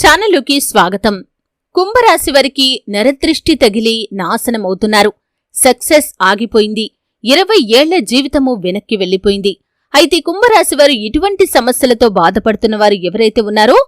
ఛానలుకి స్వాగతం. కుంభరాశి వారికి నరదృష్టి తగిలి నాశనమవుతున్నారు. సక్సెస్ ఆగిపోయింది. ఇరవై ఏళ్ళ జీవితము వెనక్కి వెళ్ళిపోయింది అయితే కుంభరాశి వారు ఇటువంటి సమస్యలతో బాధపడుతున్న వారు ఎవరైతే ఉన్నారో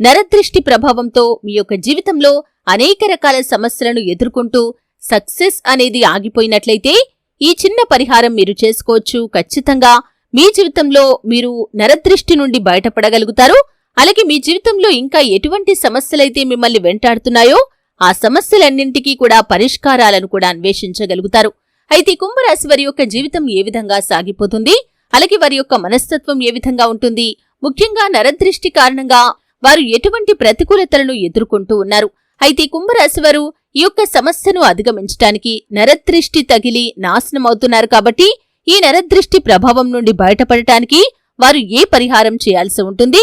నరదృష్టి ప్రభావంతో మీ యొక్క జీవితంలో అనేక రకాల సమస్యలను ఎదుర్కొంటూ సక్సెస్ అనేది ఆగిపోయినట్లయితే ఈ చిన్న పరిహారం మీరు చేసుకోవచ్చు. ఖచ్చితంగా మీ జీవితంలో మీరు నరదృష్టి నుండి బయటపడగలుగుతారు. అలాగే మీ జీవితంలో ఇంకా ఎటువంటి సమస్యలైతే మిమ్మల్ని వెంటాడుతున్నాయో ఆ సమస్యలన్నింటికీ కూడా పరిష్కారాలను కూడా అన్వేషించగలుగుతారు. అయితే కుంభరాశి వారి యొక్క జీవితం ఏ విధంగా సాగిపోతుంది? అలాగే వారి యొక్క మనస్తత్వం ఏ విధంగా ఉంటుంది? ముఖ్యంగా నరదృష్టి కారణంగా వారు ఎటువంటి ప్రతికూలతలను ఎదుర్కొంటూ ఉన్నారు. అయితే కుంభరాశి వారు ఈ యొక్క సమస్యను అధిగమించడానికి నరదృష్టి తగిలి నాశనమవుతున్నారు కాబట్టి ఈ నరదృష్టి ప్రభావం నుండి బయటపడటానికి వారు ఏ పరిహారం చేయాల్సి ఉంటుంది?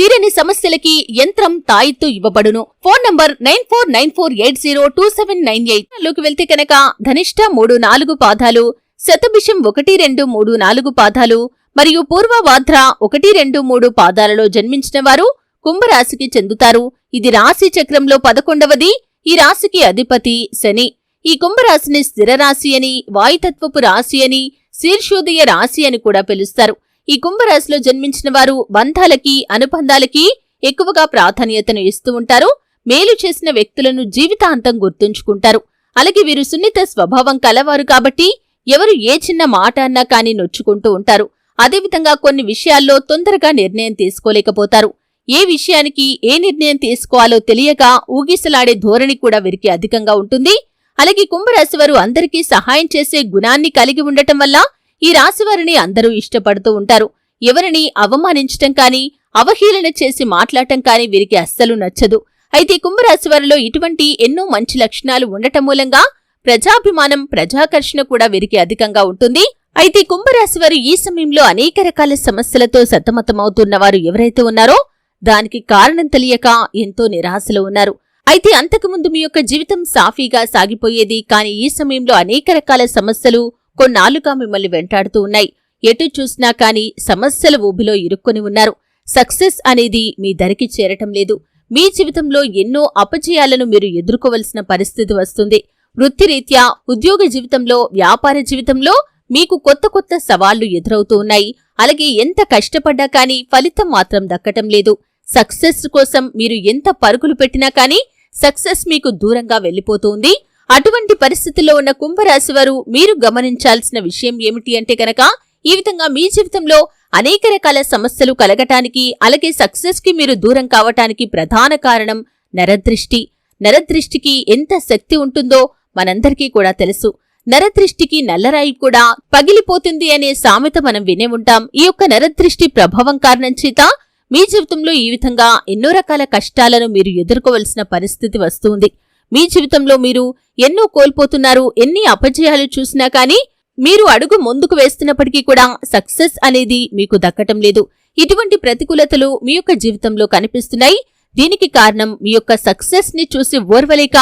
తీరని సమస్యలకి యంత్రం తాయిత్తు ఇవ్వబడును. Phone number nine four nine four eight zero two seven nine eight. లోకి వెళ్తే కనుక ధనిష్ట మూడు నాలుగు పాదాలు శతభిషం ఒకటి రెండు మూడు నాలుగు పాదాలు మరియు పూర్వవాధ్ర ఒకటి రెండు మూడు పాదాలలో జన్మించిన వారు కుంభరాశికి చెందుతారు. ఇది రాశి చక్రంలో పదకొండవది ఈ రాశికి అధిపతి శని. ఈ కుంభరాశిని స్థిర రాశి అని వాయుతత్వపు రాశి అని శీర్షోదయ రాశి అని కూడా పిలుస్తారు. ఈ కుంభరాశిలో జన్మించిన వారు బంధాలకి అనుబంధాలకి ఎక్కువగా ప్రాధాన్యతను ఇస్తూ ఉంటారు. మేలు చేసిన వ్యక్తులను జీవితాంతం గుర్తుంచుకుంటారు. అలాగే వీరు సున్నిత స్వభావం కలవారు కాబట్టి ఎవరు ఏ చిన్న మాట అన్నా కానీ నొచ్చుకుంటూ ఉంటారు. అదేవిధంగా కొన్ని విషయాల్లో తొందరగా నిర్ణయం తీసుకోలేకపోతారు. ఏ విషయానికి ఏ నిర్ణయం తీసుకోవాలో తెలియక ఊగిసలాడే ధోరణి కూడా వీరికి అధికంగా ఉంటుంది. అలాగే కుంభరాశి వారు అందరికీ సహాయం చేసే గుణాన్ని కలిగి ఉండటం వల్ల ఈ రాశివారిని అందరూ ఇష్టపడుతూ ఉంటారు. ఎవరిని అవమానించటం కానీ అవహేళన చేసి మాట్లాడటం కానీ వీరికి అస్సలు నచ్చదు. అయితే కుంభరాశి వారిలో ఇటువంటి ఎన్నో మంచి లక్షణాలు ఉండటం మూలంగా ప్రజాభిమానం ప్రజాకర్షణ కూడా వీరికి అధికంగా ఉంటుంది. అయితే కుంభరాశి వారు ఈ సమయంలో అనేక రకాల సమస్యలతో సతమతమవుతున్న వారు ఎవరైతే ఉన్నారో దానికి కారణం తెలియక ఎంతో నిరాశలో ఉన్నారు. అయితే అంతకుముందు మీ యొక్క జీవితం సాఫీగా సాగిపోయేది కానీ ఈ సమయంలో అనేక రకాల సమస్యలు కొన్నాళ్ళుగా మిమ్మల్ని వెంటాడుతూ ఉన్నాయి. ఎటు చూసినా కాని సమస్యల ఊబిలో ఇరుక్కొని ఉన్నారు. సక్సెస్ అనేది మీ దరికి చేరటం లేదు. మీ జీవితంలో ఎన్నో అపజయాలను మీరు ఎదుర్కోవలసిన పరిస్థితి వస్తుంది. వృత్తిరీత్యా ఉద్యోగ జీవితంలో వ్యాపార జీవితంలో మీకు కొత్త కొత్త సవాళ్ళు ఎదురవుతూ ఉన్నాయి. అలాగే ఎంత కష్టపడ్డా కానీ ఫలితం మాత్రం దక్కటం లేదు. సక్సెస్ కోసం మీరు ఎంత పరుగులు పెట్టినా కానీ సక్సెస్ మీకు దూరంగా వెళ్ళిపోతుంది అటువంటి పరిస్థితుల్లో ఉన్న కుంభరాశి వారు మీరు గమనించాల్సిన విషయం ఏమిటి అంటే కనుక ఈ విధంగా మీ జీవితంలో అనేక రకాల సమస్యలు కలగటానికి అలాగే సక్సెస్కి మీరు దూరం కావటానికి ప్రధాన కారణం నరదృష్టి. నరదృష్టికి ఎంత శక్తి ఉంటుందో మనందరికీ కూడా తెలుసు. నరదృష్టికి నల్లరాయి కూడా పగిలిపోతుంది అనే సామెత మనం వినే ఉంటాం. ఈ యొక్క నరదృష్టి ప్రభావం కారణం చేత మీ జీవితంలో ఈ విధంగా ఎన్నో రకాల కష్టాలను మీరు ఎదుర్కోవలసిన పరిస్థితి వస్తుంది మీ జీవితంలో మీరు ఎన్నో కోల్పోతున్నారు ఎన్ని అపజయాలు చూసినా కానీ మీరు అడుగు ముందుకు వేస్తున్నప్పటికీ కూడా సక్సెస్ అనేది మీకు దక్కటం లేదు. ఇటువంటి ప్రతికూలతలు మీ యొక్క జీవితంలో కనిపిస్తున్నాయి. దీనికి కారణం మీ యొక్క సక్సెస్ని చూసి ఓర్వలేక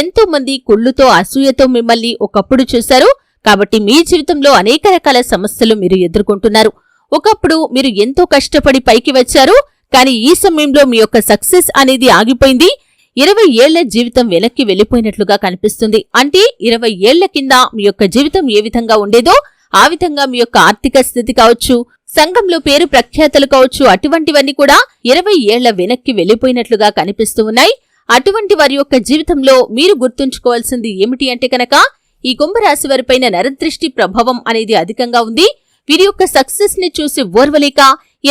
ఎంతో మంది కుళ్ళుతో అసూయతో మిమ్మల్ని ఒకప్పుడు చూశారు. కాబట్టి మీ జీవితంలో అనేక రకాల సమస్యలు మీరు ఎదుర్కొంటున్నారు. ఒకప్పుడు మీరు ఎంతో కష్టపడి పైకి వచ్చారు. కానీ ఈ సమయంలో మీ యొక్క సక్సెస్ అనేది ఆగిపోయింది. ఇరవై ఏళ్ళ జీవితం వెనక్కి వెళ్ళిపోయినట్లుగా కనిపిస్తుంది. అంటే ఇరవై ఏళ్ళ కింద మీ యొక్క జీవితం ఏ విధంగా ఉండేదో ఆ విధంగా మీ యొక్క ఆర్థిక స్థితి కావచ్చు సంఘంలో పేరు ప్రఖ్యాతలు కావచ్చు అటువంటివన్నీ కూడా ఇరవై ఏళ్ళ వెనక్కి వెళ్ళిపోయినట్లుగా కనిపిస్తూ ఉన్నాయి. అటువంటి వారి యొక్క జీవితంలో మీరు గుర్తుంచుకోవాల్సింది ఏమిటి అంటే కనుక ఈ కుంభరాశి వారిపైన నరదృష్టి ప్రభావం అనేది అధికంగా ఉంది. వీరి యొక్క సక్సెస్ని చూసి ఓర్వలేక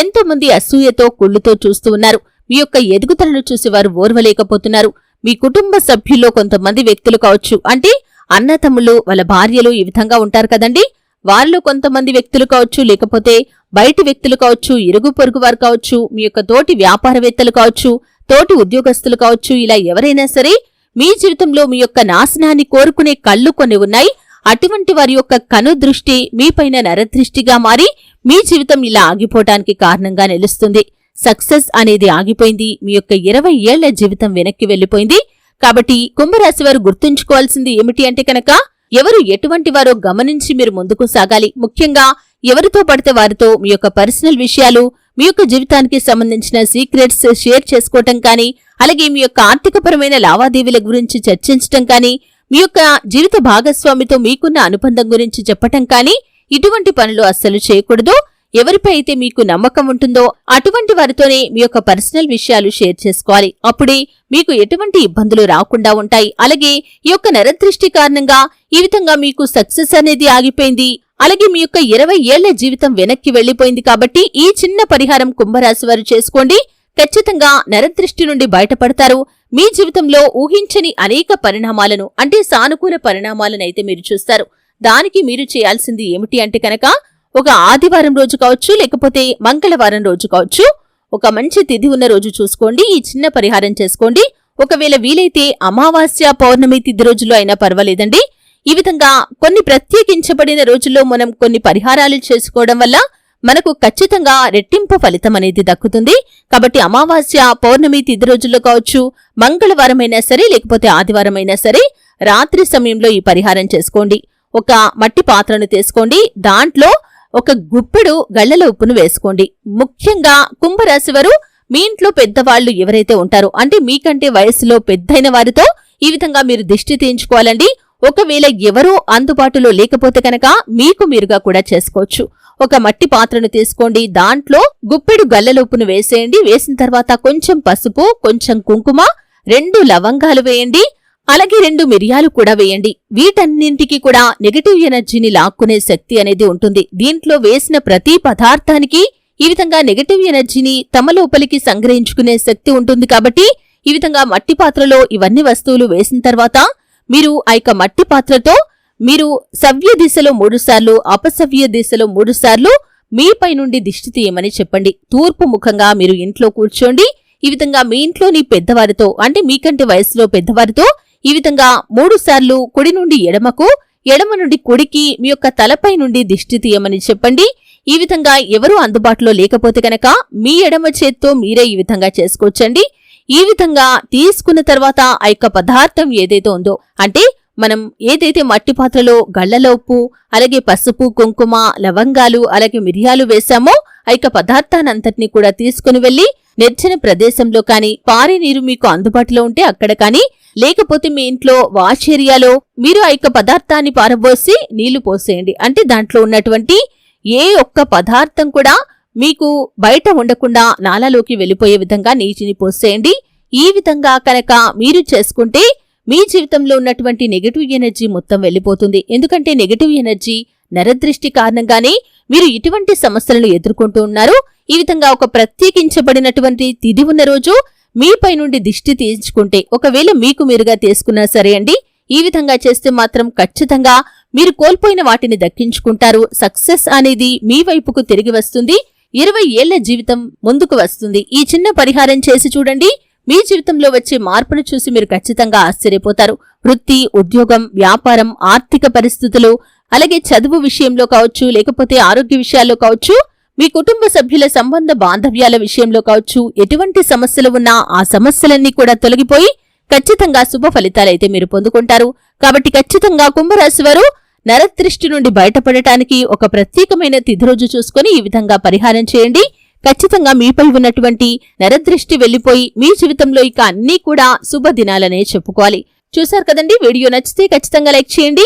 ఎంతో మంది అసూయతో కుళ్ళుతో చూస్తూ ఉన్నారు. మీ యొక్క ఎదుగుదలను చూసి వారు ఓర్వలేకపోతున్నారు. మీ కుటుంబ సభ్యుల్లో కొంతమంది వ్యక్తులు కావచ్చు. అంటే అన్నతమ్ములు వాళ్ళ భార్యలు ఈ విధంగా ఉంటారు కదండి. వారిలో కొంతమంది వ్యక్తులు కావచ్చు లేకపోతే బయటి వ్యక్తులు కావచ్చు ఇరుగు పొరుగు వారు కావచ్చు మీ యొక్క తోటి వ్యాపారవేత్తలు కావచ్చు తోటి ఉద్యోగస్తులు కావచ్చు ఇలా ఎవరైనా సరే మీ జీవితంలో మీ యొక్క నాశనాన్ని కోరుకునే కళ్ళు కొన్ని ఉన్నాయి. అటువంటి వారి యొక్క కను దృష్టి మీపైన నరదృష్టిగా మారి మీ జీవితం ఇలా ఆగిపోవటానికి కారణంగా నిలుస్తుంది. సక్సెస్ అనేది ఆగిపోయింది. మీ యొక్క ఇరవై ఏళ్ళ జీవితం వెనక్కి వెళ్ళిపోయింది కాబట్టి కుంభరాశి వారు గుర్తుంచుకోవాల్సింది ఏమిటి అంటే కనుక ఎవరు ఎటువంటి వారో గమనించి మీరు ముందుకు సాగాలి. ముఖ్యంగా ఎవరితో పడితే వారితో మీ యొక్క పర్సనల్ విషయాలు మీ యొక్క జీవితానికి సంబంధించిన సీక్రెట్స్ షేర్ చేసుకోవటం కానీ అలాగే మీ యొక్క ఆర్థికపరమైన లావాదేవీల గురించి చర్చించటం కానీ మీ యొక్క జీవిత భాగస్వామితో మీకున్న అనుబంధం గురించి చెప్పటం కానీ ఇటువంటి పనులు అస్సలు చేయకూడదు. ఎవరిపై అయితే మీకు నమ్మకం ఉంటుందో అటువంటి వారితోనే మీ యొక్క పర్సనల్ విషయాలు షేర్ చేసుకోవాలి. అప్పుడే మీకు ఎటువంటి ఇబ్బందులు రాకుండా ఉంటాయి. అలాగే ఈ యొక్క నరదృష్టి కారణంగా ఈ విధంగా మీకు సక్సెస్ అనేది ఆగిపోయింది. అలాగే మీ యొక్క ఇరవై ఏళ్ళ జీవితం వెనక్కి వెళ్ళిపోయింది కాబట్టి ఈ చిన్న పరిహారం కుంభరాశి వారు చేసుకోండి. ఖచ్చితంగా నరదృష్టి నుండి బయటపడతారు. మీ జీవితంలో ఊహించని అనేక పరిణామాలను అంటే సానుకూల పరిణామాలను అయితే మీరు చూస్తారు. దానికి మీరు చేయాల్సింది ఏమిటి అంటే కనుక ఒక ఆదివారం రోజు కావచ్చు లేకపోతే మంగళవారం రోజు కావచ్చు. ఒక మంచి తిథి ఉన్న రోజు చూసుకోండి ఈ చిన్న పరిహారం చేసుకోండి. ఒకవేళ వీలైతే అమావాస్య పౌర్ణమి తిథి రోజులు అయినా పర్వాలేదండి. ఈ విధంగా కొన్ని ప్రత్యేకించబడిన రోజుల్లో మనం కొన్ని పరిహారాలు చేసుకోవడం వల్ల మనకు ఖచ్చితంగా రెట్టింపు ఫలితం అనేది దక్కుతుంది. కాబట్టి అమావాస్య పౌర్ణమి తిథి రోజుల్లో కావచ్చు మంగళవారమైనా సరే లేకపోతే ఆదివారమైనా సరే రాత్రి సమయంలో ఈ పరిహారం చేసుకోండి. ఒక మట్టి పాత్రను తీసుకోండి. దాంట్లో ఒక గుప్పెడు గళ్ళలో ఉప్పును వేసుకోండి. ముఖ్యంగా కుంభరాశి వారు మీ ఇంట్లో పెద్దవాళ్ళు ఎవరైతే ఉంటారో అంటే మీకంటే వయసులో పెద్దయిన వారితో ఈ విధంగా మీరు దిష్టి తీయించుకోవాలండి. ఒకవేళ ఎవరూ అందుబాటులో లేకపోతే కనుక మీకు మీరుగా కూడా చేసుకోవచ్చు. ఒక మట్టి పాత్రను తీసుకోండి. దాంట్లో గుప్పెడు గల్లలోపును వేసేయండి. వేసిన తర్వాత కొంచెం పసుపు కొంచెం కుంకుమ రెండు లవంగాలు వేయండి. అలాగే రెండు మిరియాలు కూడా వేయండి. వీటన్నింటికి కూడా నెగటివ్ ఎనర్జీని లాక్కునే శక్తి అనేది ఉంటుంది. దీంట్లో వేసిన ప్రతి పదార్థానికి ఈ విధంగా నెగటివ్ ఎనర్జీని తమ లోపలికి సంగ్రహించుకునే శక్తి ఉంటుంది కాబట్టి ఈ విధంగా మట్టి పాత్రలో ఇవన్నీ వస్తువులు వేసిన తర్వాత మీరు ఆ యొక్క మట్టి పాత్రతో మీరు సవ్య దిశలో మూడుసార్లు అపసవ్య దిశలో మూడుసార్లు మీపై నుండి దిష్టి తీయమని చెప్పండి. తూర్పు ముఖంగా మీరు ఇంట్లో కూర్చోండి. ఈ విధంగా మీ ఇంట్లోని పెద్దవారితో అంటే మీకంటే వయసులో పెద్దవారితో ఈ విధంగా మూడు సార్లు కుడి నుండి ఎడమకు ఎడమ నుండి కుడికి మీ యొక్క తలపై నుండి దిష్టి తీయమని చెప్పండి. ఈ విధంగా ఎవరూ అందుబాటులో లేకపోతే కనుక మీ ఎడమ చేత్తో మీరే ఈ విధంగా చేసుకోవచ్చండి. ఈ విధంగా తీసుకున్న తర్వాత ఆ యొక్క పదార్థం ఏదైతే ఉందో అంటే మనం ఏదైతే మట్టి పాత్రలో గళ్ళలో ఉప్పు అలాగే పసుపు కుంకుమ లవంగాలు అలాగే మిరియాలు వేశామో ఆ యొక్క పదార్థానంతటినీ కూడా తీసుకుని వెళ్ళి నిర్జన ప్రదేశంలో కాని పారే నీరు మీకు అందుబాటులో ఉంటే అక్కడ కాని లేకపోతే మీ ఇంట్లో వాష్ ఏరియాలో మీరు ఆ యొక్క పదార్థాన్ని పారబోసి నీళ్ళు పోసేయండి. అంటే దాంట్లో ఉన్నటువంటి ఏ ఒక్క పదార్థం కూడా మీకు బయట ఉండకుండా నాలాలోకి వెళ్ళిపోయే విధంగా నీటిని పోసేయండి. ఈ విధంగా కనుక మీరు చేసుకుంటే మీ జీవితంలో ఉన్నటువంటి నెగటివ్ ఎనర్జీ మొత్తం వెళ్ళిపోతుంది. ఎందుకంటే నెగటివ్ ఎనర్జీ నరదృష్టి కారణంగానే మీరు ఇటువంటి సమస్యలను ఎదుర్కొంటూ ఉన్నారు. ఈ విధంగా ఒక ప్రత్యేకించబడినటువంటి తిథి ఉన్న రోజు మీపై నుండి దిష్టి తీయించుకుంటే ఒకవేళ మీకు మీరుగా తీసుకున్నా సరే అండి ఈ విధంగా చేస్తే మాత్రం ఖచ్చితంగా మీరు కోల్పోయిన వాటిని దక్కించుకుంటారు. సక్సెస్ అనేది మీ వైపుకు తిరిగి వస్తుంది. ఇరవై ఏళ్ళ జీవితం ముందుకు వస్తుంది. ఈ చిన్న పరిహారం చేసి చూడండి. మీ జీవితంలో వచ్చే మార్పును చూసి మీరు ఖచ్చితంగా ఆశ్చర్యపోతారు. వృత్తి ఉద్యోగం వ్యాపారం ఆర్థిక పరిస్థితులు అలాగే చదువు విషయంలో కావచ్చు లేకపోతే ఆరోగ్య విషయాల్లో కావచ్చు మీ కుటుంబ సభ్యుల సంబంధ బాంధవ్యాల విషయంలో కావచ్చు ఎటువంటి సమస్యలు ఉన్నా ఆ సమస్యలన్నీ కూడా తొలగిపోయి ఖచ్చితంగా శుభ ఫలితాలైతే మీరు పొందుకుంటారు. కాబట్టి ఖచ్చితంగా కుంభరాశి వారు నరదృష్టి నుండి బయటపడటానికి ఒక ప్రత్యేకమైన తిథి రోజు చూసుకుని ఈ విధంగా పరిహారం చేయండి. ఖచ్చితంగా మీపై ఉన్నటువంటి నరదృష్టి వెళ్ళిపోయి మీ జీవితంలో ఇక అన్నీ కూడా శుభదినాలనే చెప్పుకోవాలి. చూశారు కదండి? వీడియో నచ్చితే ఖచ్చితంగా లైక్ చేయండి.